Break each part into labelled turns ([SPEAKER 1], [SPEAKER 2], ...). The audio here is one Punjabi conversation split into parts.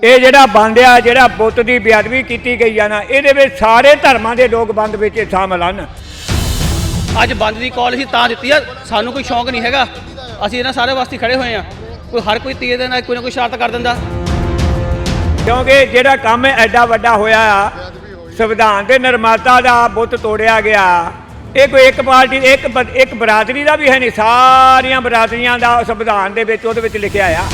[SPEAKER 1] ਇਹ ਜਿਹੜਾ ਬੰਦ ਆ ਜਿਹੜਾ ਬੁੱਤ ਦੀ ਬੇਅਦਬੀ ਕੀਤੀ ਗਈ ਆ ਨਾ ਇਹਦੇ ਵਿੱਚ ਸਾਰੇ ਧਰਮਾਂ ਦੇ ਲੋਕ ਬੰਦ ਵਿੱਚ ਸ਼ਾਮਲ ਹਨ।
[SPEAKER 2] ਅੱਜ ਬੰਦ ਦੀ ਕਾਲ ਅਸੀਂ ਤਾਂ ਦਿੱਤੀ ਆ ਸਾਨੂੰ ਕੋਈ ਸ਼ੌਂਕ ਨਹੀਂ ਹੈਗਾ। ਅਸੀਂ ਇਹਨਾਂ ਸਾਰੇ ਵਾਸਤੇ ਖੜੇ ਹੋਏ ਆ। ਕੋਈ ਹਰ ਕੋਈ ਤੀਏ ਦੇ ਨਾਲ ਕੋਈ ਨਾ ਕੋਈ ਸ਼ਰਤ ਕਰ ਦਿੰਦਾ।
[SPEAKER 1] ਕਿਉਂਕਿ ਜਿਹੜਾ ਕੰਮ ਐਡਾ ਵੱਡਾ ਹੋਇਆ ਆ ਸੰਵਿਧਾਨ ਦੇ ਨਿਰਮਾਤਾ ਦਾ ਬੁੱਤ ਤੋੜਿਆ ਗਿਆ। ਇਹ ਕੋਈ ਇੱਕ ਪਾਰਟੀ ਇੱਕ ਇੱਕ ਬਰਾਦਰੀ ਦਾ ਵੀ ਹੈ ਨਹੀਂ ਸਾਰੀਆਂ ਬਰਾਦਰੀਆਂ ਦਾ ਸੰਵਿਧਾਨ ਦੇ ਵਿੱਚ ਉਹਦੇ ਵਿੱਚ ਲਿਖਿਆ ਆ।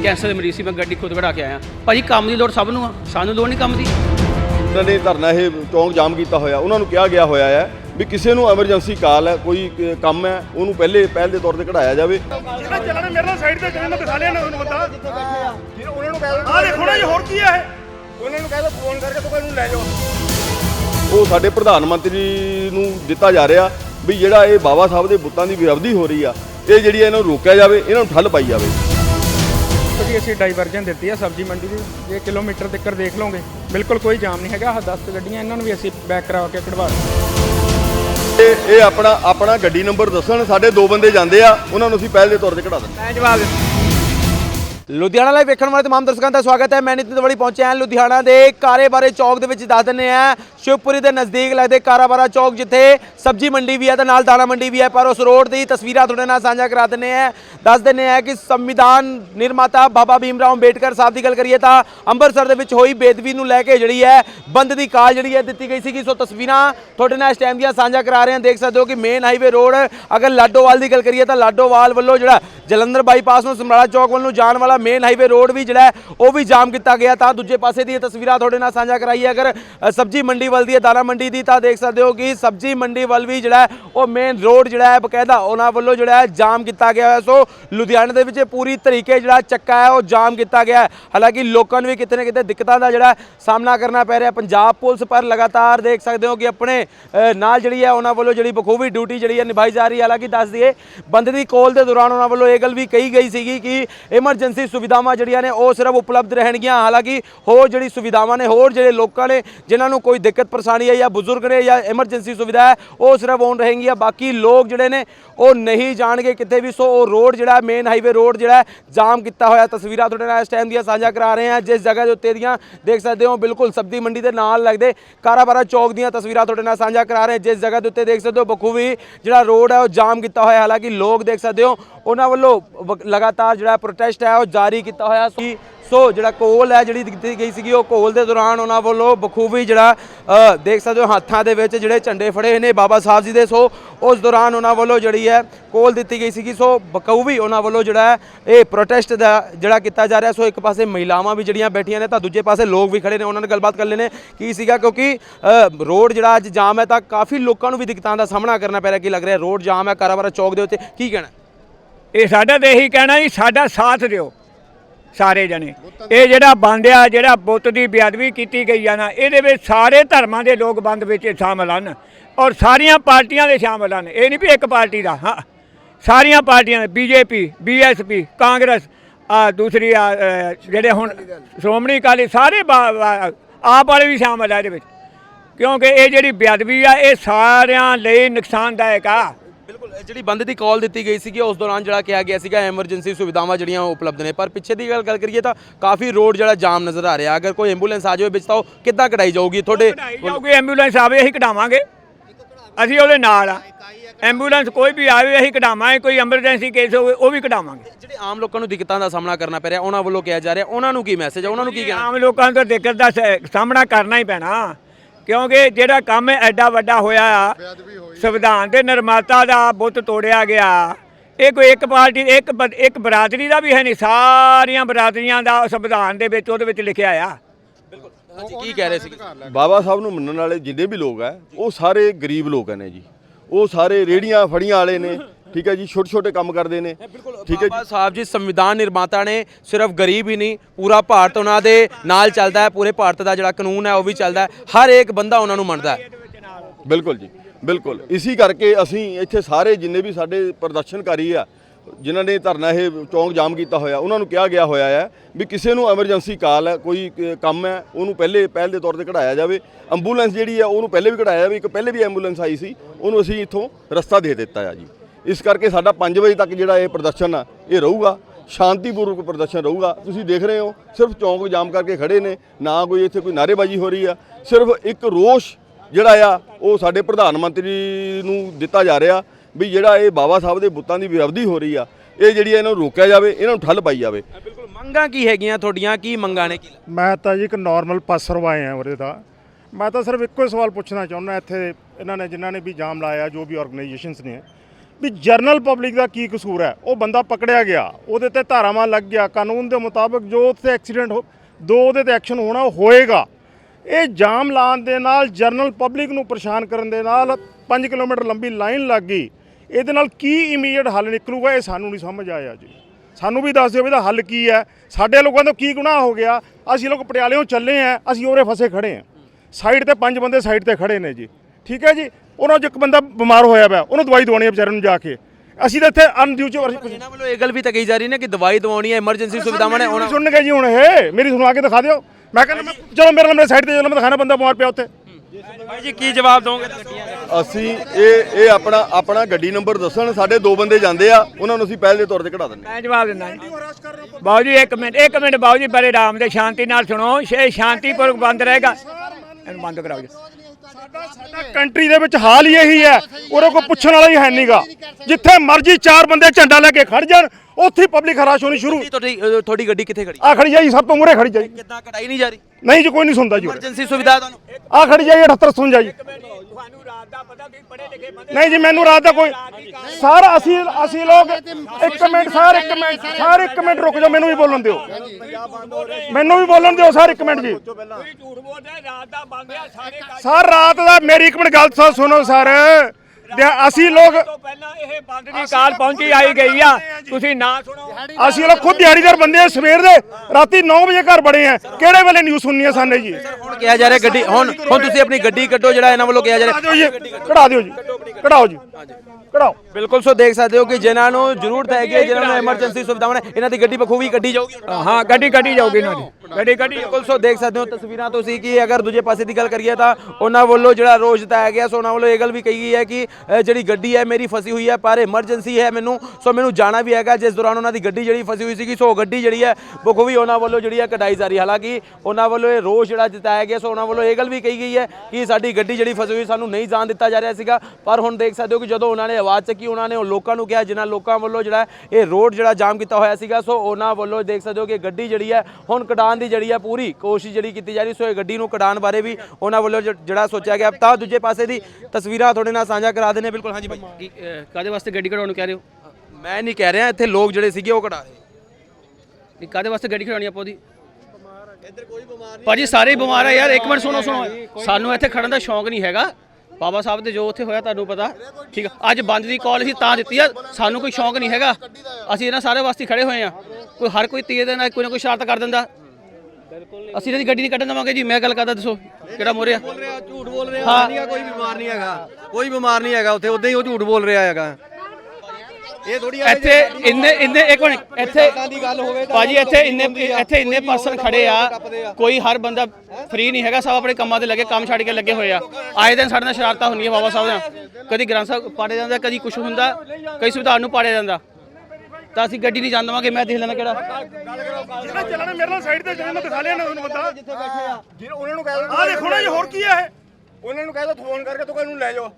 [SPEAKER 2] ਕੈਂਸਰ ਦੇ ਮਰੀਜ਼ ਸੀ ਮੈਂ ਗੱਡੀ ਖੁਦ ਕਢਾ ਕੇ ਆਇਆ। ਭਾਜੀ ਕੰਮ ਦੀ ਲੋੜ ਸਭ ਨੂੰ ਆ ਸਾਨੂੰ ਲੋੜ ਨਹੀਂ ਕੰਮ ਦੀ।
[SPEAKER 3] ਉਹਨਾਂ ਨੇ ਧਰਨਾ ਇਹ ਚੌਂਕ ਜਾਮ ਕੀਤਾ ਹੋਇਆ। ਉਹਨਾਂ ਨੂੰ ਕਿਹਾ ਗਿਆ ਹੋਇਆ ਹੈ ਵੀ ਕਿਸੇ ਨੂੰ ਐਮਰਜੈਂਸੀ ਕਾਲ ਹੈ ਕੋਈ ਕ- ਕੰਮ ਹੈ ਉਹਨੂੰ ਪਹਿਲੇ ਪਹਿਲ ਦੇ ਤੌਰ ਤੇ ਕਢਾਇਆ ਜਾਵੇ।
[SPEAKER 4] ਜਿਹੜਾ ਚੱਲਣਾ ਮੇਰੇ ਨਾਲ ਸਾਈਡ ਤੇ ਚੱਲਣ ਮੈਂ ਦਿਖਾ ਲਿਆ ਨਾ ਉਹਨੂੰ ਬੰਦਾ। ਫਿਰ ਉਹਨਾਂ ਨੂੰ ਕਹਿ ਦੋ ਆ ਦੇਖੋ ਨਾ ਜੀ ਹੋਰ ਕੀ ਹੈ ਇਹ? ਉਹਨਾਂ ਨੂੰ ਕਹਿ ਦੋ ਫੋਨ ਕਰਕੇ ਤੋਂ ਇਹਨੂੰ ਲੈ ਜਾਓ।
[SPEAKER 3] ਉਹ ਸਾਡੇ ਪ੍ਰਧਾਨ ਮੰਤਰੀ ਨੂੰ ਦਿੱਤਾ ਜਾ ਰਿਹਾ ਵੀ ਜਿਹੜਾ ਇਹ ਬਾਬਾ ਸਾਹਿਬ ਦੇ ਬੁੱਤਾਂ ਦੀ ਵਿਰੋਧੀ ਹੋ ਰਹੀ ਆ ਇਹ ਜਿਹੜੀ ਇਹਨਾਂ ਨੂੰ ਰੋਕਿਆ ਜਾਵੇ ਇਹਨਾਂ ਨੂੰ ਠੱਲ ਪਾਈ ਜਾਵੇ।
[SPEAKER 5] ਜੀ ਅਸੀਂ ਡਾਈਵਰਜਨ ਦਿੱਤੀ ਆ ਸਬਜ਼ੀ ਮੰਡੀ ਦੀ। ਜੇ ਕਿਲੋਮੀਟਰ ਤੱਕ ਦੇਖ ਲਓਗੇ ਬਿਲਕੁਲ ਕੋਈ ਜਾਮ ਨਹੀਂ ਹੈਗਾ। ਆਹ 10 ਗੱਡੀਆਂ ਇਹਨਾਂ ਨੂੰ ਵੀ ਅਸੀਂ ਬੈਕ ਕਰਾ ਕੇ ਕਢਵਾ ਦਿੱਤੇ
[SPEAKER 3] ਇਹ ਇਹ ਆਪਣਾ ਆਪਣਾ ਗੱਡੀ ਨੰਬਰ ਦੱਸਣ ਸਾਡੇ ਦੋ ਬੰਦੇ ਜਾਂਦੇ ਆ ਉਹਨਾਂ ਨੂੰ ਅਸੀਂ ਪਹਿਲ ਦੇ ਤੌਰ ਤੇ ਕਢਾ ਦਿੰਦੇ।
[SPEAKER 1] ਮੈਂ ਜਵਾਬ ਦਿੱਤਾ
[SPEAKER 6] ਲੁਧਿਆਣਾ ਲਾਈਵ ਵੇਖਣ ਵਾਲੇ ਤਮਾਮ ਦਰਸ਼ਕਾਂ ਦਾ ਸਵਾਗਤ ਹੈ। ਮੈਂ ਨਿਤਿਨ ਤਵੜੀ ਪਹੁੰਚਿਆ ਹਾਂ। ਲੁਧਿਆਣਾ ਦੇ ਕਾਰੇਬਾਰੇ ਚੌਕ ਦੇ ਵਿੱਚ ਦੱਸ ਦਿੰਦੇ ਆ ਸ਼ਿਵਪੁਰੀ ਦੇ ਨਜ਼ਦੀਕ ਲੱਗਦੇ ਕਾਰਾਬਾਰਾ ਚੌਕ, ਜਿੱਥੇ ਸਬਜ਼ੀ ਮੰਡੀ ਵੀ ਹੈ ਤੇ ਨਾਲ ਦਾਣਾ ਮੰਡੀ ਵੀ ਹੈ, ਪਰ ਉਸ ਰੋਡ ਦੀ ਤਸਵੀਰਾਂ ਤੁਹਾਡੇ ਨਾਲ ਸਾਂਝਾ ਕਰਾ ਦਿੰਦੇ ਆ ਦੱਸ ਦਿੰਦੇ ਆ ਕਿ ਸੰਵਿਧਾਨ ਨਿਰਮਾਤਾ ਬਾਬਾ ਭੀਮ ਰਾਓ ਅੰਬੇਡਕਰ ਸਾਹਿਬ ਦੀ ਗੱਲ ਕਰੀਏ ਤਾਂ ਅੰਮ੍ਰਿਤਸਰ ਦੇ ਵਿੱਚ ਹੋਈ ਬੇਦਬੀ ਨੂੰ ਲੈ ਕੇ ਜਿਹੜੀ ਹੈ ਬੰਦ ਦੀ ਕਾਲ ਜਿਹੜੀ ਹੈ ਦਿੱਤੀ ਗਈ ਸੀਗੀ। ਸੋ ਤਸਵੀਰਾਂ ਤੁਹਾਡੇ ਨਾਲ ਇਸ ਟਾਈਮ ਦੀਆਂ ਸਾਂਝਾ ਕਰਾ ਰਹੇ ਹਾਂ। ਦੇਖ ਸਕਦੇ ਹੋ ਕਿ ਮੇਨ ਹਾਈਵੇ ਰੋਡ ਅਗਰ ਲਾਡੋਵਾਲ ਦੀ ਗੱਲ ਕਰੀਏ ਤਾਂ ਲਾਡੋਵਾਲ ਵੱਲੋਂ ਜਿਹੜਾ ਜਲੰਧਰ ਬਾਈਪਾਸ ਨੂੰ ਸਮਰਾਲਾ ਚੌਕ ਵੱਲ ਨੂੰ ਜਾਣ ਵਾਲਾ ਮੇਨ ਹਾਈਵੇ ਰੋਡ ਵੀ ਜਿਹੜਾ ਉਹ ਵੀ ਜਾਮ ਕੀਤਾ ਗਿਆ। ਤਾਂ ਦੂਜੇ ਪਾਸੇ ਦੀ ਇਹ ਤਸਵੀਰਾਂ ਤੁਹਾਡੇ ਨਾਲ ਸਾਂਝਾ ਕਰਾਈ ਹੈ ਅਗਰ ਸਬਜ਼ੀ ਮੰਡੀ ਵੱਲ ਦੀ ਹੈ ਦਾਣਾ ਮੰਡੀ ਦੀ ਤਾਂ ਦੇਖ ਸਕਦੇ ਹੋ ਕਿ ਸਬਜ਼ੀ ਮੰਡੀ ਵੱਲ ਵੀ ਜਿਹੜਾ ਉਹ ਮੇਨ ਰੋਡ ਜਿਹੜਾ ਹੈ, ਬਕਾਇਦਾ ਉਹਨਾਂ ਵੱਲੋਂ ਜਿਹੜਾ ਹੈ ਜਾਮ ਕੀਤਾ ਗਿਆ ਹੈ। ਸੋ ਲੁਧਿਆਣੇ ਦੇ ਵਿੱਚ ਪੂਰੀ ਤਰੀਕੇ ਜਿਹੜਾ ਚੱਕਾ ਹੈ, ਉਹ ਜਾਮ ਕੀਤਾ ਗਿਆ ਹਾਲਾਂਕਿ ਲੋਕਾਂ ਨੂੰ ਵੀ ਕਿਤੇ ਨਾ ਕਿਤੇ ਦਿੱਕਤਾਂ ਦਾ ਜਿਹੜਾ ਸਾਹਮਣਾ ਕਰਨਾ ਪੈ ਰਿਹਾ ਪੰਜਾਬ ਪੁਲਿਸ ਪਰ ਲਗਾਤਾਰ ਦੇਖ ਸਕਦੇ ਹੋ ਕਿ ਆਪਣੇ ਨਾਲ ਜਿਹੜੀ ਹੈ ਉਹਨਾਂ ਵੱਲੋਂ ਜਿਹੜੀ ਬਖੂਬੀ ਡਿਊਟੀ ਜਿਹੜੀ ਹੈ ਨਿਭਾਈ ਜਾ ਰਹੀ ਹੈ। ਹਾਲਾਂਕਿ ਦੱਸ ਦਈਏ, ਬੰਦ ਦੀ ਕੋਲ ਦੇ ਦੌਰਾਨ ਉਹਨਾਂ ਵੱਲੋਂ ਇਹ ਗੱਲ ਵੀ ਕਹੀ ਗਈ ਸੀਗੀ ਕਿ ਐਮਰਜੈਂਸੀ ਸੁਵਿਧਾਵਾਂ ਜਿਹੜੀਆਂ ਨੇ, ਉਹ ਸਿਰਫ ਉਪਲਬਧ ਰਹਿਣਗੀਆਂ। ਹਾਲਾਂਕਿ ਹੋਰ ਜਿਹੜੀ ਸੁਵਿਧਾਵਾਂ ਨੇ, ਹੋਰ ਜਿਹੜੇ ਲੋਕਾਂ ਨੇ, ਜਿਨ੍ਹਾਂ ਨੂੰ ਕੋਈ ਦਿੱਕਤ ਪਰੇਸ਼ਾਨੀ ਹੈ ਜਾਂ ਬਜ਼ੁਰਗ ਨੇ ਜਾਂ ਐਮਰਜੈਂਸੀ ਸੁਵਿਧਾ ਹੈ, ਉਹ ਸਿਰਫ ਔਨ ਰਹਿਣਗੀਆਂ ਬਾਕੀ ਲੋਕ ਜਿਹੜੇ ਨੇ, ਉਹ ਨਹੀਂ ਜਾਣਗੇ ਕਿਤੇ ਵੀ। ਸੋ ਉਹ ਰੋਡ ਜਿਹੜਾ ਮੇਨ ਹਾਈਵੇ ਰੋਡ ਜਿਹੜਾ ਜਾਮ ਕੀਤਾ ਹੋਇਆ। ਤਸਵੀਰਾਂ ਤੁਹਾਡੇ ਨਾਲ ਇਸ ਟਾਈਮ ਦੀਆਂ ਸਾਂਝਾ ਕਰਾ ਰਹੇ ਹਾਂ। ਜਿਸ ਜਗ੍ਹਾ ਦੇ ਉੱਤੇ ਦੀਆਂ ਦੇਖ ਸਕਦੇ ਹੋ, ਬਿਲਕੁਲ ਸਬਜ਼ੀ ਮੰਡੀ ਦੇ ਨਾਲ ਲੱਗਦੇ ਕਾਰਾਬਾਰਾ ਚੌਕ ਦੀਆਂ ਤਸਵੀਰਾਂ ਤੁਹਾਡੇ ਨਾਲ ਸਾਂਝਾ ਕਰਾ ਰਹੇ ਜਿਸ ਜਗ੍ਹਾ ਦੇ ਉੱਤੇ ਦੇਖ ਸਕਦੇ ਹੋ, ਬਖੂਬੀ ਜਿਹੜਾ ਰੋਡ ਹੈ, ਉਹ ਜਾਮ ਕੀਤਾ ਹੋਇਆ। ਹਾਲਾਂਕਿ ਲੋਕ ਦੇਖ ਸਕਦੇ ਹੋ, ਉਹਨਾਂ ਵੱਲੋਂ ਲਗਾਤਾਰ ਜਿਹੜਾ ਪ੍ਰੋਟੈਸਟ ਹੈ, ਉਹ ਜਾਰੀ ਕੀਤਾ ਹੋਇਆ। ਸੀ ਸੋ ਜਿਹੜਾ ਕੋਲ ਹੈ, ਜਿਹੜੀ ਦਿੱਤੀ ਗਈ ਸੀਗੀ, ਉਹ ਕੋਲ ਦੇ ਦੌਰਾਨ ਉਹਨਾਂ ਵੱਲੋਂ ਬਖੂਬੀ ਜਿਹੜਾ ਦੇਖ ਸਕਦੇ ਹੋ ਹੱਥਾਂ ਦੇ ਵਿੱਚ ਜਿਹੜੇ ਝੰਡੇ ਫੜੇ ਨੇ ਬਾਬਾ ਸਾਹਿਬ ਜੀ ਦੇ। ਸੋ, ਉਸ ਦੌਰਾਨ ਉਹਨਾਂ ਵੱਲੋਂ ਜਿਹੜੀ ਹੈ, ਕੋਲ ਦਿੱਤੀ ਗਈ ਸੀਗੀ। ਸੋ, ਬਖੂਬੀ ਉਹਨਾਂ ਵੱਲੋਂ ਜਿਹੜਾ ਇਹ ਪ੍ਰੋਟੈਸਟ ਦਾ ਜਿਹੜਾ ਕੀਤਾ ਜਾ ਰਿਹਾ। ਸੋ, ਇੱਕ ਪਾਸੇ ਮਹਿਲਾਵਾਂ ਵੀ ਜਿਹੜੀਆਂ ਬੈਠੀਆਂ ਨੇ, ਤਾਂ ਦੂਜੇ ਪਾਸੇ ਲੋਕ ਵੀ ਖੜੇ ਨੇ। ਉਹਨਾਂ ਨਾਲ ਗੱਲਬਾਤ ਕਰ ਲੈਣੇ ਕੀ ਸੀਗਾ, ਕਿਉਂਕਿ ਰੋਡ ਜਿਹੜਾ ਅੱਜ ਜਾਮ ਹੈ, ਤਾਂ ਕਾਫੀ ਲੋਕਾਂ ਨੂੰ ਵੀ ਦਿੱਕਤਾਂ ਦਾ ਸਾਹਮਣਾ ਕਰਨਾ ਪੈ ਰਿਹਾ। ਕੀ ਲੱਗ ਰਿਹਾ? ਰੋਡ ਜਾਮ ਹੈ, ਕਾਰਾਵਾਰਾ ਚੌਕ ਦੇ ਉੱਤੇ, ਕੀ ਕਹਿਣਾ?
[SPEAKER 1] ਇਹ ਸਾਡਾ ਤਾਂ ਇਹੀ ਕਹਿਣਾ ਜੀ, ਸਾਡਾ ਸਾਥ ਦਿਓ। ਸਾਰੇ ਜਣੇ। ਇਹ ਜਿਹੜਾ ਬੰਦ ਆ ਜਿਹੜਾ ਬੁੱਤ ਦੀ ਬੇਅਦਬੀ ਕੀਤੀ ਗਈ ਆ ਨਾ, ਇਹਦੇ ਵਿੱਚ ਸਾਰੇ ਧਰਮਾਂ ਦੇ ਲੋਕ ਬੰਦ ਵਿੱਚ ਸ਼ਾਮਲ ਹਨ ਔਰ ਸਾਰੀਆਂ ਪਾਰਟੀਆਂ ਦੇ ਸ਼ਾਮਲ ਹਨ। ਇਹ ਨਹੀਂ ਵੀ ਇੱਕ ਪਾਰਟੀ ਦਾ, ਹਾਂ। ਸਾਰੀਆਂ ਪਾਰਟੀਆਂ ਦੇ, ਬੀਜੇਪੀ, ਬੀਐਸਪੀ, ਕਾਂਗਰਸ, ਆ ਦੂਸਰੀ ਆ ਜਿਹੜੇ ਹੁਣ ਸ਼੍ਰੋਮਣੀ ਅਕਾਲੀ, ਸਾਰੇ ਆਪ ਵਾਲੇ ਵੀ ਸ਼ਾਮਲ ਆ ਇਹਦੇ ਵਿੱਚ। ਕਿਉਂਕਿ ਇਹ ਜਿਹੜੀ ਬੇਅਦਬੀ ਆ, ਇਹ ਸਾਰਿਆਂ ਲਈ ਨੁਕਸਾਨਦਾਇਕ ਆ।
[SPEAKER 6] ਜਿਹੜੀ ਬੰਦ ਦੀ ਕਾਲ ਦਿੱਤੀ ਗਈ ਸੀਗੀ ਉਸ ਦੌਰਾਨ ਜਿਹੜਾ ਕਿਹਾ ਗਿਆ ਸੀਗਾ ਐਮਰਜੈਂਸੀ ਸੁਵਿਧਾਵਾਂ ਜਿਹੜੀਆਂ ਉਹ ਉਪਲਬਧ ਨੇ। ਪਰ ਪਿੱਛੇ ਦੀ ਗੱਲ ਗੱਲ ਕਰੀਏ ਤਾਂ ਕਾਫੀ ਰੋਡ ਜਿਹੜਾ ਜਾਮ ਨਜ਼ਰ ਆ ਰਿਹਾ। ਅਗਰ ਕੋਈ ਐਂਬੂਲੈਂਸ ਆ ਜਾਵੇ ਵਿੱਚ ਤਾਂ ਉਹ ਕਿੱਦਾਂ ਕਢਾਈ ਜਾਊਗੀ? ਤੁਹਾਡੇ
[SPEAKER 1] ਜਾਊਗੀ ਐਂਬੂਲੈਂਸ ਆਵੇ ਅਸੀਂ ਕਢਾਵਾਂਗੇ। ਅਸੀਂ ਉਹਦੇ ਨਾਲ ਆ। ਐਂਬੂਲੈਂਸ ਕੋਈ ਵੀ ਆਵੇ ਅਸੀਂ ਕਢਾਵਾਂਗੇ। ਕੋਈ ਐਮਰਜੈਂਸੀ ਕੇਸ ਹੋਵੇ ਉਹ ਵੀ ਕਢਾਵਾਂਗੇ।
[SPEAKER 6] ਜਿਹੜੇ ਆਮ ਲੋਕਾਂ ਨੂੰ ਦਿੱਕਤਾਂ ਦਾ ਸਾਹਮਣਾ ਕਰਨਾ ਪੈ ਰਿਹਾ ਉਹਨਾਂ ਵੱਲੋਂ ਕਿਹਾ ਜਾ ਰਿਹਾ। ਉਹਨਾਂ ਨੂੰ ਕੀ ਮੈਸੇਜ ਹੈ ਉਹਨਾਂ ਨੂੰ ਕੀ ਕਹਿਣਾ?
[SPEAKER 1] ਆਮ ਲੋਕਾਂ ਨੂੰ ਤਾਂ ਦਿੱਕਤ ਦਾ ਸਾਹਮਣਾ ਕਰਨਾ ਹੀ ਪੈਣਾ। ਕਿਉਂਕਿ ਜਿਹੜਾ ਕੰਮ ਐਡਾ ਵੱਡਾ ਹੋਇਆ ਆ ਸੰਵਿਧਾਨ ਦੇ ਨਿਰਮਾਤਾ ਦਾ ਬੁੱਤ ਤੋੜਿਆ ਗਿਆ। ਇਹ ਕੋਈ ਇੱਕ ਪਾਰਟੀ ਇੱਕ ਇੱਕ ਬਰਾਦਰੀ ਦਾ ਵੀ ਹੈ ਨਹੀਂ ਸਾਰੀਆਂ ਬਰਾਦਰੀਆਂ ਦਾ ਸੰਵਿਧਾਨ ਦੇ ਵਿੱਚ ਉਹਦੇ ਵਿੱਚ ਲਿਖਿਆ ਆ।
[SPEAKER 6] ਹਾਂਜੀ ਕੀ ਕਹਿ ਰਹੇ ਸੀ
[SPEAKER 3] ਬਾਬਾ ਸਾਹਿਬ ਨੂੰ ਮੰਨਣ ਵਾਲੇ ਜਿੰਨੇ ਵੀ ਲੋਕ ਆ ਉਹ ਸਾਰੇ ਗਰੀਬ ਲੋਕ ਨੇ ਜੀ। ਉਹ ਸਾਰੇ ਰੇੜੀਆਂ ਫੜੀਆਂ ਵਾਲੇ ਨੇ ਠੀਕ ਹੈ ਜੀ ਛੋਟੇ ਛੋਟੇ ਕੰਮ ਕਰਦੇ ਨੇ। ਠੀਕ ਹੈ
[SPEAKER 6] ਬਾਬਾ
[SPEAKER 3] ਜੀ
[SPEAKER 6] ਸਾਹਿਬ ਜੀ ਸੰਵਿਧਾਨ ਨਿਰਮਾਤਾ ਨੇ ਸਿਰਫ ਗਰੀਬ ਹੀ ਨਹੀਂ ਪੂਰਾ ਭਾਰਤ ਉਹਨਾਂ ਦੇ ਨਾਲ ਚੱਲਦਾ ਹੈ ਪੂਰੇ ਭਾਰਤ ਦਾ ਜਿਹੜਾ ਕਾਨੂੰਨ ਹੈ ਉਹ ਵੀ ਚੱਲਦਾ ਹੈ। ਹਰ ਇੱਕ ਬੰਦਾ ਉਹਨਾਂ ਨੂੰ ਮੰਨਦਾ ਹੈ।
[SPEAKER 3] ਬਿਲਕੁਲ ਜੀ ਬਿਲਕੁਲ। ਇਸੇ ਕਰਕੇ ਅਸੀਂ ਇੱਥੇ ਸਾਰੇ ਜਿੰਨੇ ਵੀ ਸਾਡੇ ਪ੍ਰਦਰਸ਼ਨਕਾਰੀ ਆ ਜਿਨ੍ਹਾਂ ਨੇ ਧਰਨਾ ਇਹ ਚੌਂਕ ਜਾਮ ਕੀਤਾ ਹੋਇਆ ਉਹਨਾਂ ਨੂੰ ਕਿਹਾ ਗਿਆ ਹੋਇਆ ਹੈ ਵੀ ਕਿਸੇ ਨੂੰ ਐਮਰਜੈਂਸੀ ਕਾਲ ਹੈ ਕੋਈ ਕ- ਕੰਮ ਹੈ ਉਹਨੂੰ ਪਹਿਲੇ ਪਹਿਲ ਦੇ ਤੌਰ ਤੇ ਕਢਾਇਆ ਜਾਵੇ। ਐਂਬੂਲੈਂਸ ਜਿਹੜੀ ਹੈ ਉਹਨੂੰ ਪਹਿਲੇ ਵੀ ਕਢਾਇਆ ਜਾਵੇ ਇੱਕ ਪਹਿਲੇ ਵੀ ਐਂਬੂਲੈਂਸ ਆਈ ਸੀ ਉਹਨੂੰ ਅਸੀਂ ਇੱਥੋਂ ਰਸਤਾ ਦੇ ਦਿੱਤਾ ਆ ਜੀ। ਇਸ ਕਰਕੇ ਸਾਡਾ 5 ਵਜੇ ਤੱਕ ਜਿਹੜਾ ਇਹ ਪ੍ਰਦਰਸ਼ਨ ਆ ਇਹ ਰਹੂਗਾ। ਸ਼ਾਂਤੀਪੂਰਵਕ ਪ੍ਰਦਰਸ਼ਨ ਰਹੂਗਾ। ਤੁਸੀਂ ਦੇਖ ਰਹੇ ਹੋ ਸਿਰਫ ਚੌਂਕ ਜਾਮ ਕਰਕੇ ਖੜੇ ਨੇ ਨਾ ਕੋਈ ਇੱਥੇ ਕੋਈ ਨਾਅਰੇਬਾਜ਼ੀ ਹੋ ਰਹੀ ਆ। ਸਿਰਫ ਇੱਕ ਰੋਸ਼ ਜਿਹੜਾ ਆ ਉਹ ਸਾਡੇ ਪ੍ਰਧਾਨ ਮੰਤਰੀ ਨੂੰ ਦਿੱਤਾ ਜਾ ਰਿਹਾ ਵੀ ਜਿਹੜਾ ਇਹ ਬਾਬਾ ਸਾਹਿਬ ਦੇ ਬੁੱਤਾਂ ਦੀ ਵਿਰੋਧੀ ਹੋ ਰਹੀ ਆ ਇਹ ਜਿਹੜੀ ਆ ਇਹਨਾਂ ਨੂੰ ਰੋਕਿਆ ਜਾਵੇ ਇਹਨਾਂ ਨੂੰ ਠੱਲ ਪਾਈ ਜਾਵੇ।
[SPEAKER 6] ਬਿਲਕੁਲ ਮੰਗਾਂ ਕੀ ਹੈਗੀਆਂ ਤੁਹਾਡੀਆਂ ਕੀ ਮੰਗਾਂ ਨੇ? ਕੀ
[SPEAKER 4] ਮੈਂ ਤਾਂ ਜੀ ਇੱਕ ਨਾਰਮਲ ਪਾਸਰ ਆਇਆ ਉਰੇ ਦਾ। ਮੈਂ ਤਾਂ ਸਿਰਫ ਇੱਕੋ ਹੀ ਸਵਾਲ ਪੁੱਛਣਾ ਚਾਹੁੰਦਾ ਇੱਥੇ ਇਹਨਾਂ ਨੇ ਜਿਨ੍ਹਾਂ ਨੇ ਵੀ ਜਾਮ ਲਾਇਆ ਜੋ ਵੀ ਆਰਗੇਨਾਈਜੇਸ਼ਨਸ ਨੇ। ਵੀ ਜਰਨਲ ਪਬਲਿਕ ਦਾ ਕੀ ਕਸੂਰ ਹੈ? ਉਹ ਬੰਦਾ ਪਕੜਿਆ ਗਿਆ, ਉਹਦੇ ਤੇ ਧਾਰਾਵਾਂ ਲੱਗ ਗਿਆ, ਕਾਨੂੰਨ ਦੇ ਮੁਤਾਬਕ ਜੋ ਉੱਥੇ ਐਕਸੀਡੈਂਟ ਹੋ, ਦੋ ਉਹਦੇ ਤੇ ਐਕਸ਼ਨ ਹੋਣਾ, ਉਹ ਹੋਏਗਾ। ਇਹ ਜਾਮ ਲਾਉਣ ਦੇ ਨਾਲ ਜਰਨਲ ਪਬਲਿਕ ਨੂੰ ਪਰੇਸ਼ਾਨ ਕਰਨ ਦੇ ਨਾਲ 5 ਕਿਲੋਮੀਟਰ ਲੰਬੀ ਲਾਈਨ ਲੱਗ ਗਈ। ਇਹਦੇ ਨਾਲ ਕੀ ਇਮੀਡੀਏਟ ਹੱਲ ਨਿਕਲੂਗਾ ਇਹ ਸਾਨੂੰ ਨਹੀਂ ਸਮਝ ਆਇਆ ਜੀ। ਸਾਨੂੰ ਵੀ ਦੱਸ ਦਿਓ ਵੀ ਇਹਦਾ ਹੱਲ ਕੀ ਹੈ। ਸਾਡੇ ਲੋਕਾਂ ਤੋਂ ਕੀ ਗੁਨਾਹ ਹੋ ਗਿਆ? ਅਸੀਂ ਲੋਕ ਪਟਿਆਲਿਓਂ ਚੱਲੇ ਆ, ਅਸੀਂ ਉਰੇ ਫਸੇ ਖੜੇ ਆ। ਸਾਈਡ ਤੇ ਪੰਜ ਬੰਦੇ ਸਾਈਡ ਤੇ ਖੜੇ ਨੇ ਜੀ। ਠੀਕ ਹੈ ਜੀ? ਉਹਨਾਂ 'ਚ ਇੱਕ ਬੰਦਾ ਬਿਮਾਰ ਹੋਇਆ ਪਿਆ ਉਹਨੂੰ ਦਵਾਈ ਦਵਾਉਣੀ ਹੈ ਵਿਚਾਰੇ ਨੂੰ ਜਾ ਕੇ। ਅਸੀਂ ਤਾਂ ਇੱਥੇ ਅਨਡਿਊ ਚ
[SPEAKER 6] ਇਹਨਾਂ ਵੱਲੋਂ ਇਹ ਗੱਲ ਵੀ ਤਾਂ ਕਹੀ ਜਾ ਰਹੀ ਨੇ ਕਿ ਦਵਾਈ ਦਵਾਉਣੀ ਹੈ ਐਮਰਜੈਂਸੀ ਸੁਵਿਧਾਵਾਂ ਨੇ ਉਹਨਾਂ
[SPEAKER 4] ਸੁਣਨਗੇ ਜੀ ਹੁਣ ਇਹ ਮੇਰੀ ਸੁਣਾ ਕੇ ਦਿਖਾ ਦਿਓ। ਮੈਂ ਕਹਿੰਦਾ ਚਲੋ ਮੇਰੇ ਨਾਲ ਮੇਰੇ ਸਾਈਡ ਤੇ ਚਲੋ ਮੈਂ ਦਿਖਾਣਾ ਬੰਦਾ ਬਿਮਾਰ ਪਿਆ ਉੱਥੇ।
[SPEAKER 6] ਭਾਈ ਜੀ ਕੀ ਜਵਾਬ ਦੋਗੇ? ਗੱਡੀਆਂ ਦਾ
[SPEAKER 3] ਅਸੀਂ ਇਹ ਇਹ ਆਪਣਾ ਆਪਣਾ ਗੱਡੀ ਨੰਬਰ ਦੱਸਣ ਸਾਡੇ ਦੋ ਬੰਦੇ ਜਾਂਦੇ ਆ ਉਹਨਾਂ ਨੂੰ ਅਸੀਂ ਪਹਿਲ ਦੇ ਤੌਰ ਤੇ ਕਢਾ ਦਿੰਦੇ ਹਾਂ।
[SPEAKER 1] ਮੈਂ ਜਵਾਬ ਦਿੰਦਾ ਬਾਊ ਜੀ ਇੱਕ ਮਿੰਟ ਇੱਕ ਮਿੰਟ ਬਾਊ ਜੀ ਬੜੇ ਆਰਾਮ ਦੇ ਸ਼ਾਂਤੀ ਨਾਲ ਸੁਣੋ ਇਹ ਸ਼ਾਂਤੀਪੂਰਵਕ ਬੰਦ ਰਹੇਗਾ। ਇਹਨੂੰ ਬੰਦ ਕਰਾਓ ਜੀ।
[SPEAKER 4] ਸਾਡਾ ਕੰਟਰੀ ਦੇ ਵਿੱਚ ਹਾਲ ਹੀ ਇਹੀ ਹੈ। ਉਹਦੇ ਕੋਈ ਪੁੱਛਣ ਵਾਲਾ ਹੀ ਹੈ ਨਹੀਂਗਾ ਜਿੱਥੇ ਮਰਜ਼ੀ ਚਾਰ ਬੰਦੇ ਝੰਡਾ ਲੈ ਕੇ ਖੜ ਜਾਣ ਉੱਥੇ ਪਬਲਿਕ ਹਰਾਸ਼ ਹੋਣੀ ਸ਼ੁਰੂ।
[SPEAKER 6] ਤੁਹਾਡੀ ਅ, ਤੁਹਾਡੀ ਗੱਡੀ ਕਿੱਥੇ ਖੜੀ?
[SPEAKER 4] ਆ ਖੜੀ ਜਾਈ ਸਭ ਤੋਂ ਮੂਹਰੇ ਖੜੀ ਜਾਈ।
[SPEAKER 6] ਕਿੱਦਾਂ ਕਢਾਈ ਨਹੀਂ ਜਾ ਰਹੀ?
[SPEAKER 4] ਨਹੀਂ ਜੀ ਕੋਈ ਨਹੀਂ ਸੁਣਦਾ ਜੀ।
[SPEAKER 6] ਐਮਰਜੈਂਸੀ ਸੁਵਿਧਾ ਤੁਹਾਨੂੰ।
[SPEAKER 4] ਆ ਖੜੀ ਜਾਈ 78 ਸੁਣ ਜਾਈ।
[SPEAKER 1] ਤੁਹਾਨੂੰ ਰਾਤ ਦਾ ਪਤਾ ਤੁਸੀਂ ਪੜੇ ਲਿਖੇ ਬੰਦੇ
[SPEAKER 4] ਨਹੀਂ ਜੀ ਮੈਨੂੰ ਰਾਤ ਦਾ ਕੋਈ ਸਰ ਅਸੀਂ ਅਸੀਂ ਲੋਕ ਇੱਕ ਮਿੰਟ ਸਰ ਇੱਕ ਮਿੰਟ ਸਰ ਇੱਕ ਮਿੰਟ ਰੁਕ ਜਾਓ ਮੈਨੂੰ ਵੀ ਬੋਲਣ ਦਿਓ। ਮੈਨੂੰ ਵੀ ਬੋਲਣ ਦਿਓ ਸਰ ਇੱਕ ਮਿੰਟ ਜੀ।
[SPEAKER 1] ਤੁਸੀਂ ਝੂਠ ਬੋਲਦੇ ਰਾਤ ਦਾ ਬੰਦ ਆ ਸਾਰੇ
[SPEAKER 4] ਰਾਤ ਦਾ ਮੇਰੀ ਇੱਕ ਮਿੰਟ ਗੱਲ ਸੁਣੋ ਸਰ। ਅਸੀਂ ਲੋਕ
[SPEAKER 1] ਤੋਂ ਪਹਿਲਾਂ ਇਹ ਬੰਦ ਦੀ ਕਾਲ ਪਹੁੰਚੀ ਆਈ ਗਈ ਆ। ਤੁਸੀਂ ਨਾ ਸੁਣੋ।
[SPEAKER 4] ਅਸੀਂ ਲੋਕ ਖੁਦ ਦਿਹਾੜੀਦਾਰ ਬੰਦੇ ਆ ਸਵੇਰ ਦੇ ਰਾਤੀ 9 ਵਜੇ ਘਰ ਬੜੇ ਆ। ਕਿਹੜੇ ਵੇਲੇ ਨਿਊਜ਼ ਸੁਣਨੀ ਆ ਸਾਨੇ ਜੀ?
[SPEAKER 6] ਹੁਣ ਕਿਹਾ ਜਾ ਰਿਹਾ ਗੱਡੀ ਹੁਣ ਹੁਣ ਤੁਸੀਂ ਆਪਣੀ ਗੱਡੀ ਕੱਢੋ ਜਿਹੜਾ ਇਹਨਾਂ ਵੱਲੋਂ ਕਿਹਾ ਜਾ ਰਿਹਾ
[SPEAKER 4] ਕਢਾ ਦਿਓ ਜੀ। ਕਢਾਓ ਜੀ। ਕਢਾਓ।
[SPEAKER 6] ਬਿਲਕੁਲ ਸੋ ਦੇਖ ਸਕਦੇ ਹੋ ਕਿ ਜਿਨ੍ਹਾਂ ਨੂੰ ਜ਼ਰੂਰਤ ਹੈਗੀ ਹੈ ਜਿਨ੍ਹਾਂ ਨੂੰ ਐਮਰਜੈਂਸੀ ਸੁਵਿਧਾਵਾਂ ਨੇ ਇਹਨਾਂ ਦੀ ਗੱਡੀ ਬਖੂਬੀ ਕੱਢੀ ਜਾਊਗੀ।
[SPEAKER 1] ਹਾਂ ਗੱਡੀ ਕੱਢੀ ਜਾਊਗੀ ਇਹਨਾਂ ਦੀ। ਗੱਡੀ ਕੱਢੀ।
[SPEAKER 6] ਬਿਲਕੁਲ ਸੋ ਦੇਖ ਸਕਦੇ ਹੋ ਤਸਵੀਰਾਂ ਤੁਸੀਂ ਕਿ ਅਗਰ ਦੂਜੇ ਪਾਸੇ ਦੀ ਗੱਲ ਕਰੀਏ ਤਾਂ ਉਹਨਾਂ ਵੱਲੋਂ ਜਿਹੜਾ ਰੋਜ਼ ਜਤਾਇਆ ਗਿਆ ਸੋ ਉਹਨਾਂ ਵੱਲੋਂ ਇਹ ਗੱਲ ਵੀ ਕਹੀ ਗਈ ਹੈ ਕਿ ਜਿਹੜੀ ਗੱਡੀ ਹੈ ਮੇਰੀ ਫਸੀ ਹੋਈ ਹੈ ਪਰ ਐਮਰਜੈਂਸੀ ਹੈ ਮੈਨੂੰ ਸੋ ਮੈਨੂੰ ਜਾਣਾ ਵੀ ਹੈਗਾ ਜਿਸ ਦੌਰਾਨ ਉਹਨਾਂ ਦੀ ਗੱਡੀ ਜਿਹੜੀ ਫਸੀ ਹੋਈ ਸੀਗੀ ਸੋ ਗੱਡੀ ਜਿਹੜੀ ਹੈ ਬਖੂਬੀ ਉਹਨਾਂ ਵੱਲੋਂ ਜਿਹੜੀ ਹੈ ਕਢਾਈ ਜਾ ਰਹੀ ਹਾਲਾਂਕਿ ਉਹਨਾਂ ਵੱਲੋਂ ਇਹ ਰੋਜ਼ ਜਿਹੜਾ ਜਤਾਇਆ ਗਿਆ ਸੋ ਉਹਨਾਂ ਵੱਲੋਂ ਇਹ ਗੱਲ ਵੀ ਕਹੀ ਗਈ ਹੈ ਕਿ ਸਾਡੀ ਗੱਡੀ ਜਿਹੜੀ ਫਸੀ ਹੋਈ ਸਾਨੂੰ ਨਹੀਂ ਜਾਣ ਦਿੱਤਾ ਜਾ ਰਿਹਾ ਸੀਗਾ ਪਰ ਹੁਣ ਦੇਖ ਸਕਦੇ ਹੋ ਕਿ ਜਦੋਂ ਉਹਨਾਂ ਨੇ ਆਵਾਜ਼ ਚੱਕੀ ਉਹਨਾਂ ਨੇ ਉਹ ਲੋਕਾਂ ਨੂੰ ਕਿਹਾ ਜਿਨ੍ਹਾਂ ਲੋਕਾਂ ਵੱਲੋਂ ਜਿਹੜਾ ਇਹ ਰੋਡ ਜਿਹੜਾ ਜਾਮ ਕੀਤਾ ਹੋਇਆ ਸੀਗਾ ਸੋ ਉਹਨਾਂ ਵੱਲੋਂ ਦੇਖ ਸਕਦੇ ਹੋ ਕਿ ਗੱਡੀ ਜਿਹੜੀ ਹੈ ਹੁਣ ਕਢਾਉਣ ਦੀ ਜਿਹੜੀ ਹੈ ਪੂਰੀ ਕੋਸ਼ਿਸ਼ ਜਿਹੜੀ ਕੀਤੀ ਜਾ ਰਹੀ ਸੋ ਇਹ ਗੱਡੀ ਨੂੰ ਕਢਾਉਣ ਬਾਰੇ ਵੀ ਉਹਨਾਂ ਵੱਲੋਂ ਜਿਹੜਾ ਸੋਚਿਆ ਗਿਆ। ਤਾਂ ਦੂਜੇ ਪਾਸੇ ਦੀ ਤਸਵੀਰਾਂ ਤੁਹਾਡੇ ਨਾਲ ਸਾਂਝਾ ਕਰਾ ਦਿੰਦੇ ਬਿਲਕੁਲ ਹਾਂਜੀ ਭਾਈ
[SPEAKER 2] ਕਾਦੇ ਵਾਸਤੇ ਗੱਡੀ ਕਢਾਉਣ ਨੂੰ ਕਹਿ ਰਹੇ ਹੋ?
[SPEAKER 6] ਮੈਂ ਨਹੀਂ ਕਹਿ ਰਿਹਾ ਇੱਥੇ ਲੋਕ ਜਿਹੜੇ ਸੀਗੇ ਉਹ ਕਢਾ ਰਹੇ।
[SPEAKER 2] ਕਿ ਕਾਦੇ ਵਾਸਤੇ ਗੱਡੀ ਖੜਾਉਣੀ ਆਪਾਂ ਉਹਦੀ? ਭਾਜੀ ਸਾਰੇ ਬਿਮਾਰ ਆ ਯਾਰ ਇੱਕ ਮਿੰਟ ਸੁਣੋ ਸੁਣੋ। ਸਾਨੂੰ ਇੱਥੇ ਖੜਨ ਦਾ ਸ਼ੌਂਕ ਨਹੀਂ ਹੈਗਾ। ਬਾਬਾ ਸਾਹਿਬ ਦੇ ਜੋ ਉੱਥੇ ਹੋਇਆ ਤੁਹਾਨੂੰ ਪਤਾ। ਠੀਕ ਆ ਅੱਜ ਬੰਦ ਦੀ ਕਾਲ ਅਸੀਂ ਤਾਂ ਦਿੱਤੀ ਆ ਸਾਨੂੰ ਕੋਈ ਸ਼ੌਂਕ ਨਹੀਂ ਹੈਗਾ। ਅਸੀਂ ਇਹਨਾਂ ਸਾਰੇ ਵਾਸਤੇ ਖੜੇ ਹੋਏ ਆ। ਕੋਈ ਹਰ ਕੋਈ ਤੀਏ ਦੇ ਨਾਲ ਕੋਈ ਨਾ ਕੋਈ ਸ਼ਰਾਰਤ ਕਰ ਦਿੰਦਾ। ਅਸੀਂ ਇਹਦੀ ਗੱਡੀ ਨਹੀਂ ਕੱਢਣ ਦੇਵਾਂਗੇ ਜੀ ਮੈਂ ਗੱਲ ਕਰਦਾ ਦੱਸੋ ਕਿਹੜਾ ਮੋਰਿਆ
[SPEAKER 7] ਝੂਠ ਬੋਲ ਰਿਹਾ ਨਹੀਂ ਕੋਈ ਬਿਮਾਰ ਨਹੀਂ ਹੈਗਾ ਕੋਈ ਬਿਮਾਰ ਨਹੀਂ ਹੈਗਾ ਉੱਥੇ ਉਦਾਂ ਹੀ ਉਹ ਝੂਠ ਬੋਲ ਰਿਹਾ ਹੈਗਾ। ਇਹ ਥੋੜੀ
[SPEAKER 2] ਇੱਥੇ ਇੰਨੇ ਇੰਨੇ ਇੱਕ ਮਿੰਟ ਇੱਥੇ ਭਾਜੀ ਇੱਥੇ ਇੰਨੇ ਇੱਥੇ ਇੰਨੇ ਪਰਸਨ ਖੜੇ ਆ ਕੋਈ ਹਰ ਬੰਦਾ ਫ੍ਰੀ ਨਹੀਂ ਹੈਗਾ ਸਭ ਆਪਣੇ ਕੰਮਾਂ ਤੇ ਲੱਗੇ ਕੰਮ ਛੱਡ ਕੇ ਲੱਗੇ ਹੋਏ ਆ। ਆਏ ਦਿਨ ਸਾਡੇ ਨਾਲ ਸ਼ਰਾਰਤਾਂ ਹੁੰਦੀਆਂ ਬਾਬਾ ਸਾਹਿਬ ਨਾਲ। ਕਦੀ ਗ੍ਰੰਥ ਸਾਹਿਬ ਪਾੜਿਆ ਜਾਂਦਾ ਕਦੀ ਕੁਝ ਹੁੰਦਾ ਕਈ ਸੰਵਿਧਾਨ ਨੂੰ ਪਾੜਿਆ ਜਾਂਦਾ। ਤਾਂ ਅਸੀਂ ਗੱਡੀ ਨਹੀਂ ਜਾਣ ਦੇਵਾਂਗੇ ਮੈਂ ਦੇਖ ਲੈਣਾ ਕਿਹੜਾ।
[SPEAKER 4] ਜਿਹੜਾ ਚੱਲਣਾ ਮੇਰੇ ਨਾਲ ਸਾਈਡ ਤੇ ਚੱਲੇ ਮੈਂ ਦਿਖਾ ਲਿਆ ਨਾ ਤੁਹਾਨੂੰ ਬੰਦਾ। ਜਿੱਥੇ ਬੈਠੇ ਆ। ਉਹਨਾਂ ਨੂੰ ਕਹਿ ਦੋ ਆ ਦੇਖੋ ਨਾ ਜੀ ਹੋਰ ਕੀ ਹੈ ਇਹ? ਉਹਨਾਂ ਨੂੰ ਕਹਿ ਦੋ ਫੋਨ ਕਰਕੇ ਤੂੰ ਇਹਨੂੰ ਲੈ ਜਾਓ।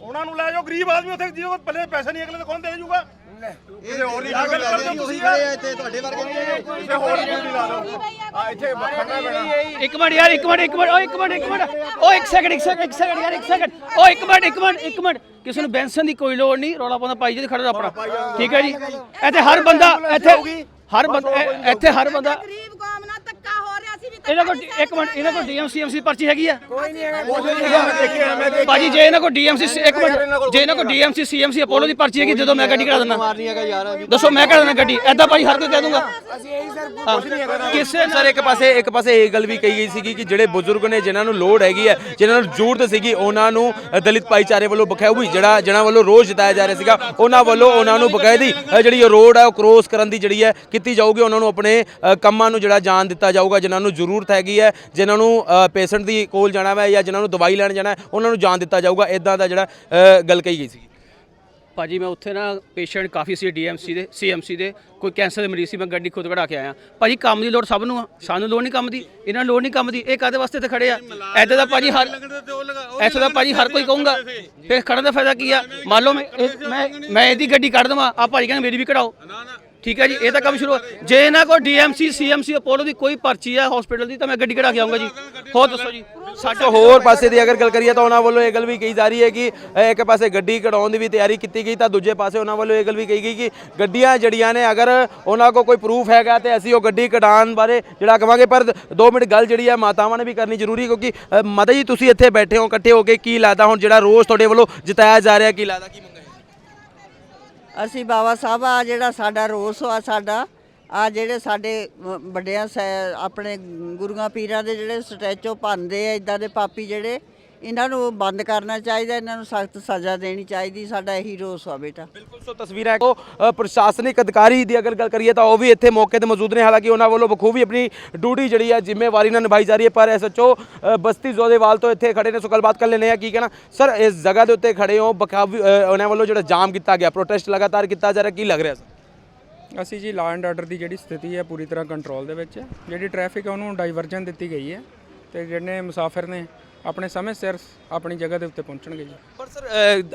[SPEAKER 4] ਉਹਨਾਂ ਨੂੰ ਲੈ ਜਾਓ ਗਰੀਬ ਆਦਮੀ ਉੱਥੇ ਜਿਹਦੇ ਕੋਲ ਪੱਲੇ ਪੈਸੇ ਨਹੀਂ ਅਗਲੇ ਤਾਂ ਕੌਣ ਦੇ ਜਾਊਗਾ ਇਹ ਹੋਰ ਨਹੀਂ ਗੱਲ ਕਰਦੇ ਹੋ ਤੁਸੀਂ ਖੜੇ ਇੱਥੇ ਤੁਹਾਡੇ ਵਰਗੇ ਨਹੀਂ ਹੋਰ ਨਹੀਂ ਲਾ ਲਓ। ਆ ਇੱਥੇ ਖੜਨਾ ਪੈਣਾ।
[SPEAKER 2] ਇੱਕ ਮਿੰਟ ਯਾਰ ਇੱਕ ਮਿੰਟ ਇੱਕ ਮਿੰਟ ਓ ਇੱਕ ਮਿੰਟ ਇੱਕ ਮਿੰਟ। ਓ ਇੱਕ ਸੈਕਿੰਡ ਇੱਕ ਸੈਕਿੰਡ ਇੱਕ ਸੈਕਿੰਡ ਯਾਰ ਇੱਕ ਸੈਕਿੰਡ ਓ ਇੱਕ ਮਿੰਟ ਇੱਕ ਮਿੰਟ ਇੱਕ ਮਿੰਟ। ਕਿਸੇ ਨੂੰ ਬੈਂਸਨ ਦੀ ਕੋਈ ਲੋੜ ਨਹੀਂ। ਰੌਲਾ ਪਾਉਂਦਾ ਪਾਈ ਜੀ ਖੜਾ ਆਪਣਾ। ਠੀਕ ਹੈ ਜੀ? ਇੱਥੇ ਹਰ ਬੰਦਾ ਇੱਥੇ ਹਰ ਬੰਦਾ ਇੱਥੇ ਹਰ ਬੰਦਾ
[SPEAKER 8] ਗਰੀਬ ਕੌਮ ਨਾਲ ਧੱਕਾ ਹੋ ਰਿਹਾ ਸੀ ਵੀ
[SPEAKER 2] ਇਹਨਾਂ ਕੋਲ ਇੱਕ ਮਿੰਟ ਇਹਨਾਂ ਕੋਲ ਡੀਐਮਸੀ ਐਮਸੀ ਪਰਚੀ ਹੈਗੀ ਆ? ਭਾਜੀ ਜੇ ਇਹਨਾਂ ਕੋਲ ਡੀਐਮਸੀ ਇੱਕ ਮਿੰਟ ਜੇ ਇਹਨਾਂ ਕੋਲ ਡੀਐਮਸੀ ਸੀਐਮਸੀ ਅਪੋਲੋ ਦੀ ਪਰਚੀ ਹੈਗੀ ਜਦੋਂ ਮੈਂ ਗੱਡੀ ਕਰਾ ਦਿੰਦਾ।
[SPEAKER 7] ਨਹੀਂ ਹੈਗਾ
[SPEAKER 2] ਦੱਸੋ ਮੈਂ ਕਰਾ ਦਿੰਦਾ ਗੱਡੀ। ਐਦਾਂ ਭਾਈ ਹਰ ਕੋਈ ਕਹਿ ਦੂੰਗਾ। ਹਾਂ। ਕਿਸੇ
[SPEAKER 6] ਸਰ ਇੱਕ ਪਾਸੇ ਇੱਕ ਪਾਸੇ ਇਹ ਗੱਲ ਵੀ ਕਹੀ ਗਈ ਸੀਗੀ ਕਿ ਜਿਹੜੇ ਬਜ਼ੁਰਗ ਨੇ ਜਿਨ੍ਹਾਂ ਨੂੰ ਲੋੜ ਹੈਗੀ ਹੈ ਜਿਨ੍ਹਾਂ ਨੂੰ ਜ਼ਰੂਰਤ ਸੀਗੀ ਉਹਨਾਂ ਨੂੰ ਦਲਿਤ ਭਾਈਚਾਰੇ ਵੱਲੋਂ ਬਖਿਆਊ ਜਿਹੜਾ ਜਿਹਨਾਂ ਵੱਲੋਂ ਰੋਜ਼ ਜਤਾਇਆ ਜਾ ਰਿਹਾ ਸੀਗਾ ਉਹਨਾਂ ਵੱਲੋਂ ਉਹਨਾਂ ਨੂੰ ਬਕਾਇਦੀ ਜਿਹੜੀ ਇਹ ਰੋਡ ਹੈ ਉਹ ਕ੍ਰੋਸ ਕਰਨ ਦੀ ਜਿਹੜੀ ਹੈ ਕੀਤੀ ਜਾਊਗੀ। ਉਹਨਾਂ ਨੂੰ ਆਪਣੇ ਕੰਮਾਂ ਨੂੰ ਜਿਹੜਾ ਜਾਣ ਦਿੱਤਾ ਜਾਊਗਾ ਜਿਨ੍ਹਾਂ ਨੂੰ ਜ਼ਰੂਰਤ ਹੈਗੀ ਹੈ ਜਿਨ੍ਹਾਂ ਨੂੰ ਪੇਸ਼ੈਂਟ ਦੀ ਕੋਲ ਜਾਣਾ ਹੈ ਜਾਂ ਜਿਨ੍ਹਾਂ ਨੂੰ ਦਵਾਈ ਲੈਣ ਜਾਣਾ ਹੈ ਉਹਨਾਂ ਨੂੰ ਜਾਣ ਦਿੱਤਾ ਜਾਊਗਾ। ਇਦਾਂ ਦਾ ਜਿਹੜਾ ਗੱਲ ਕਹੀ ਗਈ ਸੀ।
[SPEAKER 2] ਭਾਜੀ ਮੈਂ ਉੱਥੇ ਨਾ ਪੇਸ਼ੈਂਟ ਕਾਫੀ ਸੀ ਡੀਐਮਸੀ ਦੇ ਸੀਐਮਸੀ ਦੇ ਕੋਈ ਕੈਂਸਰ ਦੇ ਮਰੀਜ਼ ਸੀ ਮੈਂ ਗੱਡੀ ਖੁਦ ਕਢਾ ਕੇ ਆਇਆ। ਭਾਜੀ ਕੰਮ ਦੀ ਲੋੜ ਸਭ ਨੂੰ ਆ ਸਾਨੂੰ ਲੋੜ ਨਹੀਂ ਕੰਮ ਦੀ ਇਹਨਾਂ ਨੂੰ ਲੋੜ ਨਹੀਂ ਕੰਮ ਦੀ ਇਹ ਕਾਦੇ ਵਾਸਤੇ ਤੇ ਖੜੇ ਆ? ਐਦਾਂ ਦਾ ਭਾਜੀ ਹਰ ਐਸੇ ਦਾ ਭਾਜੀ ਹਰ ਕੋਈ ਕਹੂੰਗਾ। ਫਿਰ ਖੜਨ ਦਾ ਫਾਇਦਾ ਕੀ ਆ? ਮੰਨ ਲਓ ਮੈਂ ਮੈਂ ਇਹਦੀ ਗੱਡੀ ਕੱਢ ਦਵਾਂ ਆ ਭਾਜੀ ਕਹਿੰਦੇ ਮੇਰੀ ਵੀ ਕਢਾਓ। ਠੀਕ ਹੈ ਜੀ ਇਹ ਤਾਂ ਕੰਮ ਸ਼ੁਰੂ ਹੋ- ਜੇ ਇਹਨਾਂ ਕੋਲ ਡੀਐਮਸੀ ਸੀਐਮਸੀ ਅਪੋਲੋ ਦੀ ਕੋਈ ਪਰਚੀ ਹੈ ਹਸਪੀਟਲ ਦੀ ਤਾਂ ਮੈਂ ਗੱਡੀ ਕਢਾ ਕੇ ਆਉਂਗਾ ਜੀ। ਹੋਰ ਦੱਸੋ ਜੀ।
[SPEAKER 6] ਸਾਡੇ ਹੋਰ ਪਾਸੇ ਦੀ ਅਗਰ ਗੱਲ ਕਰੀਏ ਤਾਂ ਉਹਨਾਂ ਵੱਲੋਂ ਇਹ ਗੱਲ ਵੀ ਕਹੀ ਜਾ ਰਹੀ ਹੈ ਕਿ ਇੱਕ ਪਾਸੇ ਗੱਡੀ ਕਢਾਉਣ ਦੀ ਵੀ ਤਿਆਰੀ ਕੀਤੀ ਗਈ ਤਾਂ ਦੂਜੇ ਪਾਸੇ ਉਹਨਾਂ ਵੱਲੋਂ ਇਹ ਗੱਲ ਵੀ ਕਹੀ ਗਈ ਕਿ ਗੱਡੀਆਂ ਜਿਹੜੀਆਂ ਨੇ ਅਗਰ ਉਹਨਾਂ ਕੋਲ ਕੋਈ ਪ੍ਰੂਫ ਹੈਗਾ ਤੇ ਅਸੀਂ ਉਹ ਗੱਡੀ ਕਢਾਉਣ ਬਾਰੇ ਜਿਹੜਾ ਕਵਾਂਗੇ ਪਰ 2 ਮਿੰਟ ਗੱਲ ਜਿਹੜੀ ਹੈ ਮਾਤਾਵਾਂ ਨੇ ਵੀ ਕਰਨੀ ਜ਼ਰੂਰੀ ਕਿਉਂਕਿ ਅ, ਮਾਤਾ ਜੀ ਤੁਸੀਂ ਇੱਥੇ ਬੈਠੇ ਹੋ ਇਕੱਠੇ ਹੋ ਕੇ ਕੀ ਲੱਗਦਾ? ਹੁਣ ਜਿਹੜਾ ਰੋਸ ਤੁਹਾਡੇ ਵੱਲੋਂ ਜਿਤਾਇਆ ਜਾ ਰਿਹਾ ਕੀ ਲੱਗਦਾ ਕੀ
[SPEAKER 8] ਅਸੀਂ ਬਾਬਾ ਸਾਹਿਬ ਆ ਜਿਹੜਾ ਸਾਡਾ ਰੋਸ ਆ ਸਾਡਾ ਆ ਜਿਹੜੇ ਸਾਡੇ ਵੱਡਿਆਂ ਸੈ- ਆਪਣੇ ਗੁਰੂਆਂ ਪੀਰਾਂ ਦੇ ਜਿਹੜੇ ਸਟੈਚੂ ਭੰਨਦੇ ਆ ਇਦਾਂ ਦੇ ਪਾਪੀ ਜਿਹੜੇ ਇਹਨਾਂ ਨੂੰ ਬੰਦ ਕਰਨਾ ਚਾਹੀਦਾ ਇਹਨਾਂ ਨੂੰ ਸਖਤ ਸਜ਼ਾ ਦੇਣੀ ਚਾਹੀਦੀ ਸਾਡਾ ਇਹੀ ਰੋਸ ਆ ਬੇਟਾ।
[SPEAKER 6] ਬਿਲਕੁਲ ਸੋ ਤਸਵੀਰਾਂ ਅ, ਪ੍ਰਸ਼ਾਸਨਿਕ ਅਧਿਕਾਰੀ ਦੀ ਅਗਰ ਗੱਲ ਕਰੀਏ ਤਾਂ ਉਹ ਵੀ ਇੱਥੇ ਮੌਕੇ ਤੇ ਮੌਜੂਦ ਨੇ। ਹਾਲਾਂਕਿ ਉਹਨਾਂ ਵੱਲੋਂ ਬਖੂਬੀ ਆਪਣੀ ਡਿਊਟੀ ਜਿਹੜੀ ਹੈ ਜ਼ਿੰਮੇਵਾਰੀ ਨਾਲ ਨਿਭਾਈ ਜਾ ਰਹੀ ਹੈ ਪਰ ਐਸਐਚਓ ਬਸਤੀ ਜ਼ੋਦੇਵਾਲ ਤੋਂ ਇੱਥੇ ਖੜੇ ਨੇ। ਸੋ ਗੱਲਬਾਤ ਕਰ ਲੈਂਦੇ ਆ ਕੀ ਕਹਿਣਾ? ਸਰ ਇਸ ਜਗ੍ਹਾ ਦੇ ਉੱਤੇ ਖੜੇ ਹੋ ਬਖਾਵੀ ਉਹਨਾਂ ਵੱਲੋਂ ਜਿਹੜਾ ਜਾਮ ਕੀਤਾ ਗਿਆ ਪ੍ਰੋਟੈਸਟ ਲਗਾਤਾਰ ਕੀਤਾ ਜਾ ਰਿਹਾ ਕੀ ਲੱਗ ਰਿਹਾ ਸਰ?
[SPEAKER 5] ਅਸੀਂ ਜੀ ਲਾਅ ਐਂਡ ਆਰਡਰ ਦੀ ਜਿਹੜੀ ਸਥਿਤੀ ਹੈ ਪੂਰੀ ਤਰ੍ਹਾਂ ਕੰਟਰੋਲ ਦੇ ਵਿੱਚ ਹੈ। ਜਿਹੜੀ ਟ੍ਰੈਫਿਕ ਹੈ ਉਹਨੂੰ ਡਾਈਵਰਜਨ ਦਿੱਤੀ ਗਈ ਹੈ ਤੇ ਜਿਹੜੇ ਮੁਸਾਫਿਰ ਨੇ ਆਪਣੇ ਸਮੇਂ ਸਿਰ ਆਪਣੀ ਜਗ੍ਹਾ ਦੇ ਉੱਤੇ ਪਹੁੰਚਣਗੇ ਜੀ।
[SPEAKER 6] ਪਰ ਸਰ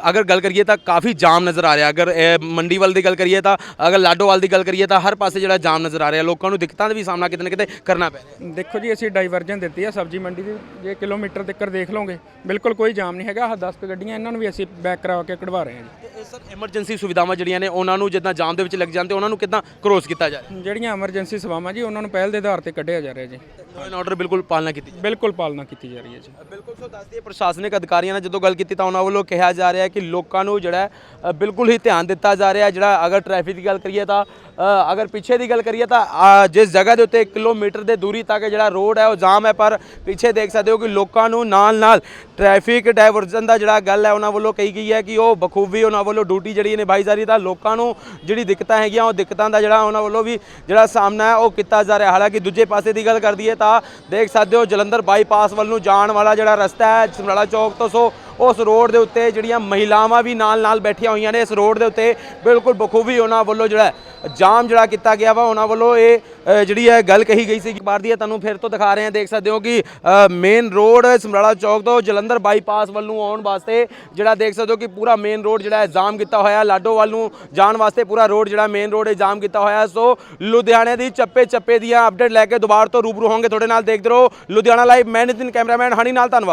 [SPEAKER 6] ਅਗਰ ਗੱਲ ਕਰੀਏ ਤਾਂ ਕਾਫੀ ਜਾਮ ਨਜ਼ਰ ਆ ਰਿਹਾ। ਅਗਰ ਮੰਡੀ ਵੱਲ ਦੀ ਗੱਲ ਕਰੀਏ ਤਾਂ ਅਗਰ ਲਾਡੋਵਾਲ ਦੀ ਗੱਲ ਕਰੀਏ ਤਾਂ ਹਰ ਪਾਸੇ ਜਿਹੜਾ ਜਾਮ ਨਜ਼ਰ ਆ ਰਿਹਾ। ਲੋਕਾਂ ਨੂੰ ਦਿੱਕਤਾਂ ਦਾ ਵੀ ਸਾਹਮਣਾ ਕਿਤੇ ਨਾ ਕਿਤੇ ਕਰਨਾ ਪੈ ਰਿਹਾ।
[SPEAKER 5] ਦੇਖੋ ਜੀ ਅਸੀਂ ਡਾਈਵਰਜਨ ਦਿੱਤੀ ਹੈ ਸਬਜ਼ੀ ਮੰਡੀ ਦੀ। ਜੇ ਕਿਲੋਮੀਟਰ ਤੱਕ ਦੇਖ ਲਓਗੇ ਬਿਲਕੁਲ ਕੋਈ ਜਾਮ ਨਹੀਂ ਹੈਗਾ। ਆਹ 10 ਕੁ ਗੱਡੀਆਂ ਇਹਨਾਂ ਨੂੰ ਵੀ ਅਸੀਂ ਬੈਕ ਕਰਾ ਕੇ ਕਢਵਾ ਰਹੇ ਹਾਂ ਜੀ।
[SPEAKER 6] ਤੇ ਸਰ ਐਮਰਜੈਂਸੀ ਸੁਵਿਧਾਵਾਂ ਜਿਹੜੀਆਂ ਨੇ ਉਹਨਾਂ ਨੂੰ ਜਿੱਦਾਂ ਜਾਮ ਦੇ ਵਿੱਚ ਲੱਗ ਜਾਂਦੇ ਉਹਨਾਂ ਨੂੰ ਕਿੱਦਾਂ ਕ੍ਰੋਸ ਕੀਤਾ ਜਾ ਰਿਹਾ?
[SPEAKER 5] ਜਿਹੜੀਆਂ ਐਮਰਜੈਂਸੀ ਸੇਵਾਵਾਂ ਜੀ ਉਹਨਾਂ ਨੂੰ ਪਹਿਲ ਦੇ ਆਧਾਰ ਤੇ ਕੱਢਿਆ ਜਾ ਰਿਹਾ ਜੀ।
[SPEAKER 6] ਲਾਅ ਆਰਡਰ ਬਿਲਕੁਲ ਪਾਲਣਾ ਕੀਤੀ ਜਾਵੇ।
[SPEAKER 5] ਬਿਲਕੁਲ ਪਾਲਣਾ ਕੀਤੀ ਜਾ ਰਹੀ ਹੈ ਜੀ।
[SPEAKER 6] ਬਿਲਕੁਲ ਸੋ ਦੱਸਦੀ ਪ੍ਰਸ਼ਾਸਨਿਕ ਅਧਿਕਾਰੀਆਂ ਨਾਲ ਜਦੋਂ ਗੱਲ ਕੀਤੀ ਤਾਂ ਉਹਨਾਂ ਵੱਲੋਂ ਕਿਹਾ ਜਾ ਰਿਹਾ ਹੈ ਕਿ ਲੋਕਾਂ ਨੂੰ ਜਿਹੜਾ ਹੈ, ਬਿਲਕੁਲ ਹੀ ਧਿਆਨ ਦਿੱਤਾ ਜਾ ਰਿਹਾ ਹੈ। ਜਿਹੜਾ ਅਗਰ ਟ੍ਰੈਫਿਕ ਦੀ ਗੱਲ ਕਰੀਏ ਤਾਂ ਅਗਰ ਪਿੱਛੇ ਦੀ ਗੱਲ ਕਰੀਏ ਤਾਂ ਜਿਸ ਜਗ੍ਹਾ ਦੇ ਉੱਤੇ 1 ਕਿਲੋਮੀਟਰ ਦੇ ਦੂਰੀ ਤੱਕ ਜਿਹੜਾ ਰੋਡ ਹੈ ਉਹ ਜਾਮ ਹੈ। ਪਰ ਪਿੱਛੇ ਦੇਖ ਸਕਦੇ ਹੋ ਕਿ ਲੋਕਾਂ ਨੂੰ ਨਾਲ ਨਾਲ ਟ੍ਰੈਫਿਕ ਡਾਇਵਰਜਨ ਦਾ ਜਿਹੜਾ ਗੱਲ ਹੈ ਉਹਨਾਂ ਵੱਲੋਂ ਕਹੀ ਗਈ ਹੈ ਕਿ ਉਹ ਬਖੂਬੀ ਉਹਨਾਂ ਵੱਲੋਂ ਡਿਊਟੀ ਜਿਹੜੀ ਨਿਭਾਈ ਜਾ ਰਹੀ ਤਾਂ ਲੋਕਾਂ ਨੂੰ ਜਿਹੜੀ ਦਿੱਕਤਾਂ ਹੈਗੀਆਂ, ਉਹ ਦਿੱਕਤਾਂ ਦਾ ਜਿਹੜਾ ਉਹਨਾਂ ਵੱਲੋਂ ਵੀ ਜਿਹੜਾ ਸਾਹਮਣਾ ਹੈ, ਉਹ ਕੀਤਾ ਜਾ ਰਿਹਾ। ਹਾਲਾਂਕਿ ਦੂਜੇ ਪਾਸੇ ਦੀ ਗੱਲ ਕਰਦੀ ਹੈ ਤਾਂ ਦੇਖ ਸਕਦੇ ਹੋ ਜਲੰਧਰ ਬਾਈਪਾਸ ਵੱਲ ਨੂੰ ਜਾਣ ਵਾਲਾ ਜਿਹੜਾ ਰਸਤਾ ਹੈ, ਸਮਰਾਲਾ ਚੌਕ ਤੋਂ ਸੋ ਉਸ ਰੋਡ ਦੇ ਉੱਤੇ ਜਿਹੜੀਆਂ ਮਹਿਲਾਵਾਂ ਵੀ ਨਾਲ ਨਾਲ ਬੈਠੀਆਂ ਹੋਈਆਂ ਨੇ ਇਸ ਰੋਡ ਦੇ ਉੱਤੇ ਬਿਲਕੁਲ ਬਖੂਬੀ ਉਹਨਾਂ ਵੱਲੋਂ ਜਿਹੜਾ ਜਾਮ ਜਿਹੜਾ ਕੀਤਾ ਗਿਆ ਵਾ, ਉਹਨਾਂ ਵੱਲੋਂ ਇਹ ਜਿਹੜੀ ਹੈ ਗੱਲ ਕਹੀ ਗਈ ਸੀ ਕਿ ਬਾਰ ਦੀ ਹੈ, ਤੁਹਾਨੂੰ ਫਿਰ ਤੋਂ ਦਿਖਾ ਰਹੇ ਹਾਂ, ਦੇਖ ਸਕਦੇ ਹੋ ਕਿ ਮੇਨ ਰੋਡ ਸਮਰਾਲਾ ਚੌਕ ਤੋਂ ਜਲੰਧਰ ਬਾਈਪਾਸ ਵੱਲੋਂ ਆਉਣ ਵਾਸਤੇ ਜਿਹੜਾ ਦੇਖ ਸਕਦੇ ਹੋ ਕਿ ਪੂਰਾ ਮੇਨ ਰੋਡ ਜਿਹੜਾ ਹੈ ਜਾਮ ਕੀਤਾ ਹੋਇਆ, ਲਾਡੋ ਵੱਲ ਨੂੰ ਜਾਣ ਵਾਸਤੇ ਪੂਰਾ ਰੋਡ ਜਿਹੜਾ ਮੇਨ ਰੋਡ ਹੈ ਜਾਮ ਕੀਤਾ ਹੋਇਆ। ਸੋ ਲੁਧਿਆਣੇ ਦੀ ਚੱਪੇ ਚੱਪੇ ਦੀਆਂ ਅਪਡੇਟ ਲੈ ਕੇ ਦੁਬਾਰਾ ਤੋਂ ਰੂਬਰੂ ਹੋਵਾਂਗੇ। ਤੁਹਾਡੇ ਨਾਲ ਦੇਖਦੇ ਰਹੋ ਲੁਧਿਆਣਾ ਲਾਈਵ ਮੈਂ ਨਿਤਿਨ ਕੈਮਰਾਮੈਨ ਹਣੀ ਨਾਲ ਧੰਨਵਾਦ।